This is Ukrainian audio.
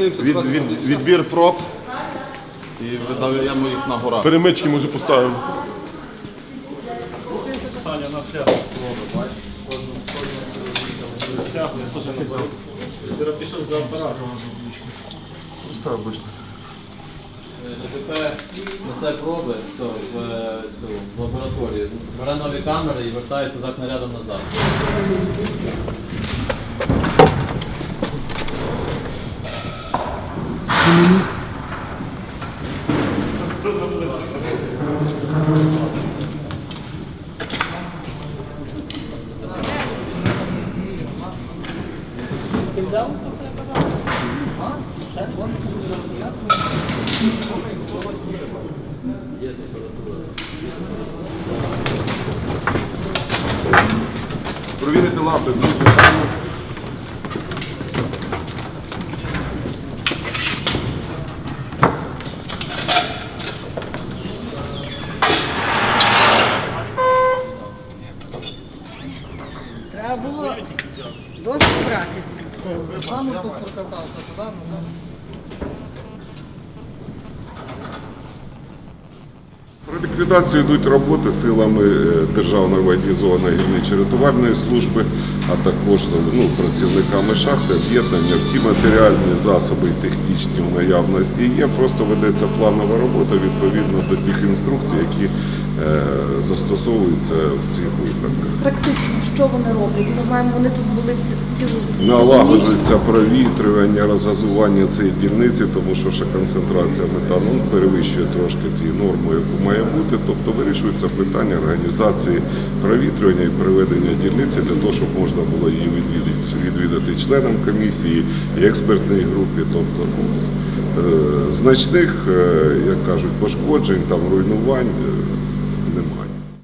Від, від, відбір проб і видаємо їх на горах. Перемички може поставимо. Саня на фляг. Тягне, теж не беру. Пішов за апаратом. Став, бачите. Тепер несе проби що, в, е, цю, в лабораторію, бере нові камери і вертається за снарядом назад. Провірити лампи, друзі. Доску брати звідти. Саме тут прокатався туди, ну. Про ліквідацію йдуть роботи силами е, Державної воєнізованої гірничо-рятувальної служби, а також ну, працівниками шахти, об'єднання, всі матеріальні засоби і технічні в наявності є. Просто ведеться планова робота відповідно до тих інструкцій, які е, застосовуються в цих випадках. Практично, що вони роблять? Ми знаємо, вони тут були ці- цілу Налагоджується провітрювання, розгазування цієї дільниці, тому що ще концентрація метану ну, перевищує трошки ті норми, яку має бути. Тобто вирішується питання організації провітрювання і приведення дільниці для того, щоб можна було її відвідати, відвідати членам комісії і експертній групі. Тобто ну, е, значних, е, як кажуть, пошкоджень, там руйнувань. е,